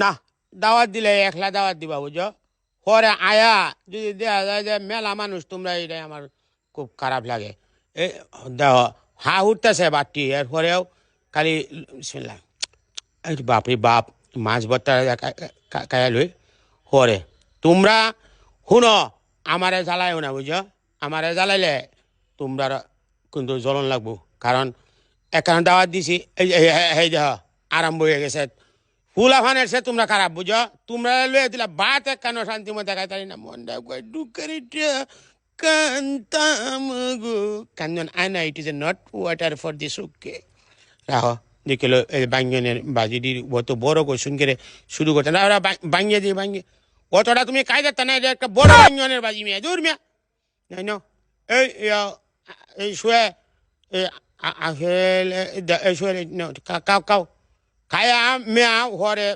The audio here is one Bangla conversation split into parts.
না, দাওয়াত দিলে একলা দাওয়াত দিবা, বুঝো? পরে আয়া যদি দেখা যায় যে মেলা মানুষ, তোমরা এটাই আমার খুব খারাপ লাগে। এই দেহ হা উঠতেছে বাটি এরপরেও খালি এই বাপরে বাপ, মাছ ভর্তা খাইয়া লই। হরে তোমরা শুনো, আমারে জ্বালাইও না, বুঝো? আমারে জ্বালাইলে তোমরা কিন্তু জ্বলন লাগবো। কারণ, এখানে দাওয়াত দিছি, এই দেহ আরম্ভ হয়ে গেছে। ফুলা ফানের সে তোমরা খারাপ বুঝো? তোমরা লয়ে দিলা বাত এক কেন শান্তি মতো দেখাই তারি না। মনটা কই ডুকারি কান্তাম গো। কান্দন আই না it is a not water for this okay রাহো দেখিলো বাঙ্গনের বাজি দি অত বড় কোশ্চেন করে শুরু করতে না, ওরা বাঙ্গিয়ে দিয়ে বাঙ্গিয়ে। অতটা তুমি খাই যাচ্ছ না একটা বড় বাঙ্গনের বাজি মেয়ে, দূর মেয়া। জানি এই এই শুয়ে এই শুয়ে কাউ কাউ খায়া মেয়া ঘরে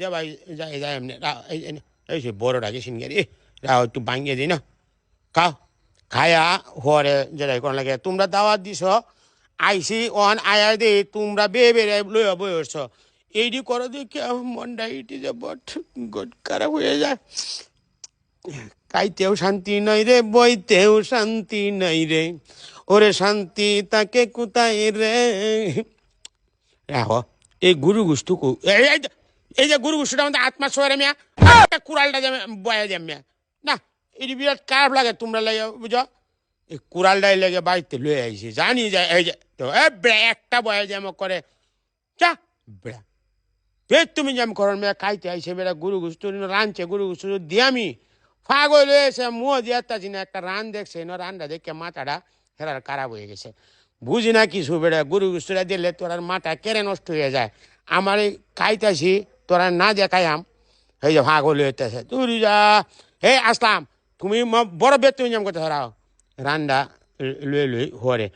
যাবাই যাই যাই এমনি এই সে বড়টা গেছিন গেরি রাও একটু বাঙ্গিয়ে দিই না খাও খায়া ঘরে যেটাই কোন লাগে তোমরা দাওয়াত দিছ আইসি অন আয়া দে তোমরা বে বেড়ে লইয়া বইছ এইটি করো দেখি মনটা এইটি যে বট গট খারাপ হয়ে যায় খাইতেও শান্তি নাই রে বইতেও শান্তি নাই রে ওরে শান্তি তাকে কোথায় রে রাখো এই গুরু গুস্তু এই যে- যে গুরু গুস্তুটা আমাদের আত্মা সোয়ারে মিয়া। কুড়ালটা যে বয়া যাম মিয়া। না, এটি বিরাট খারাপ লাগে তোমরা লাগে বুঝো? এই কুড়ালটাই লেগে বাড়িতে লয়ে আইছি। জানি যে, এই যে, তো, এ, বে, একটা বয়া যেম করে। চা বেড়া পেট তুমি যেম করো মেয়ে, খাইতে আইসে বেড়া গুরু গুস্তু রানছে গুরু গুস্তু দিয়ামি ফাগল হয়েছে মুহ না একটা রান দেখছে না রানটা দেখে মাথাটা হেরার খারাপ হয়ে গেছে। বুঝি না কিছু বেড়া, গুরু গুস্তুরা দিলে তোর আর মাথা কেড়ে নষ্ট হয়ে যায়। আমার এই খাইতাছি, তোরা না দেখাইয়াম এই যে ভাগ হলে হইতেছে। তুই যা। হে আসলাম। তুমি বড় বেতন যেম করতে ধরাও রান্ডা লুয়ে লুই হরে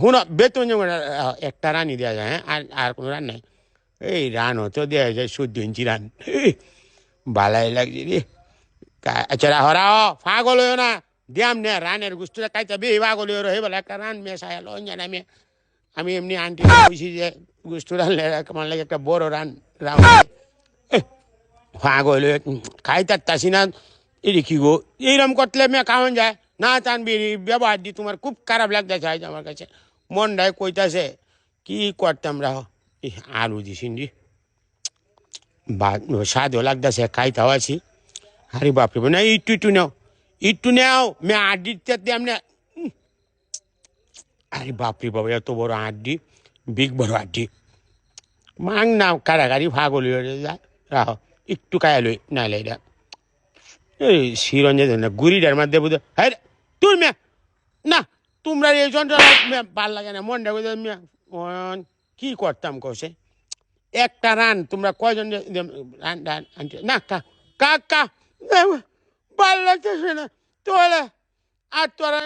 শুন, বেতন যেম একটা রানি দেওয়া যায় হ্যাঁ? আর আর কোনো রান নাই। এই রান হতো দেওয়া যায় চোদ্দ ইঞ্চি রান বালাই লাগছে রে। আচ্ছা হরাও পাগল হইও না। দিয়াম নে রানের গুস্তুটা খাইতে বে পাগল হইও হে বলে একটা রান মেশায় লো জানা আমি আমি এমনি আন্টি বুঝি যে গুস্তু রানলে আমার লাগে একটা বড় রান রান হয়ে খাইতে তাসি না এটি কি গো এইরকম করলে মেয়ে খাওয়ান যায় না টানবি ব্যবহার দি তোমার খুব খারাপ লাগতেছে আজ আমার কাছে মনটায় কইতাছে কি করতাম রাহ আলু দিছিন দি বা স্বাদও লাগতেছে খাইতাও আছি আরে বাপরে না ইট্টু ইট্টু নাও ইট্টু নাও, মে আড্ডি তেতে আমনে। উম। আরে বাপরে বাবা, এত বড় আড্ডি, বিগ বড় আড্ডি। মাং নাও, কারাগারি ভাগলি যায়। রাহ, একটু কায়া লই, নাইলে এটা। এই শিরঞ্জে না, গুড়িটার মধ্যে বুঝে হ্যাঁ তুই মে, না, তোমরা এই যন্ত্রণা মে, ভালো লাগে না, মনটা বুঝে, মে কি করতাম কষে একটা রান, তোমরা কয়জন রান রান না, কা কা কা ভালো লাগতেছে না তোলে আর তোরা